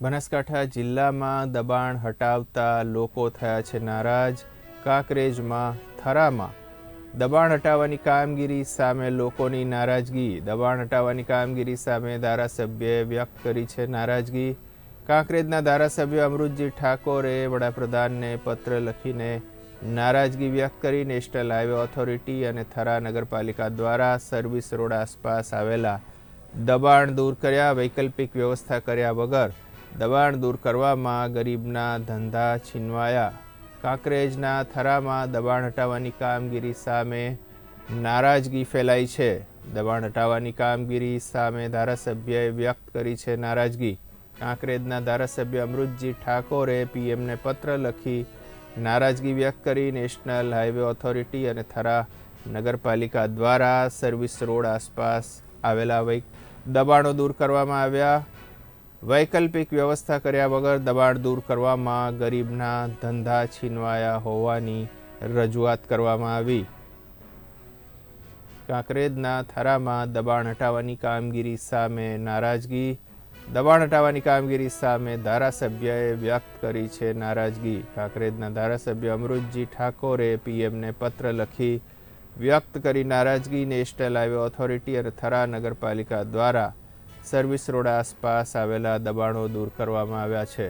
બનાસકાંઠા જિલ્લામાં દબાણ હટાવતા લોકો થયા છે નારાજ. કાંકરેજમાં થરામાં દબાણ હટાવવાની કામગીરી સામે લોકોની નારાજગી. દબાણ હટાવવાની કામગીરી સામે ધારાસભ્યએ વ્યક્ત કરી છે નારાજગી. કાંકરેજના ધારાસભ્ય અમૃતજી ઠાકોરે વડાપ્રધાનને પત્ર લખીને નારાજગી વ્યક્ત કરી. નેશનલ હાઈવે ઓથોરિટી અને થરા નગરપાલિકા દ્વારા સર્વિસ રોડ આસપાસ આવેલા દબાણ દૂર કર્યા. વૈકલ્પિક વ્યવસ્થા કર્યા વગર દબાણ દૂર કરવામાં ગરીબના ધંધા છીનવાયા. કાંકરેજના થરામાં દબાણ હટાવવાની કામગીરી સામે નારાજગી ફેલાઈ છે. દબાણ હટાવવાની કામગીરી સામે ધારાસભ્યએ વ્યક્ત કરી છે નારાજગી. કાંકરેજના ધારાસભ્ય અમૃતજી ઠાકોરે પીએમને પત્ર લખી નારાજગી વ્યક્ત કરી નેશનલ હાઈવે ઓથોરિટી અને થરા નગરપાલિકા દ્વારા સર્વિસ રોડ આસપાસ આવેલા દબાણો દૂર કરવામાં આવ્યા. વૈકલ્પિક વ્યવસ્થા કર્યા વગર દબાણ દૂર કરવામાં ગરીબના ધંધા છીનવાયા હોવાની રજૂઆત કરવામાં આવી. કાંકરેજના થરામાં દબાણ હટાવવાની કામગીરી સામે નારાજગી. દબાણ હટાવવાની કામગીરી સામે ધારાસભ્યએ વ્યક્ત કરી છે નારાજગી. કાંકરેજના ધારાસભ્ય અમૃતજી ઠાકોરે પીએમને પત્ર લખી વ્યક્ત કરી નારાજગી નેશનલ હાઈવે ઓથોરિટી અને થરા નગરપાલિકા દ્વારા સર્વિસ રોડ આસપાસ આવેલા દબાણો દૂર કરવામાં આવ્યા છે.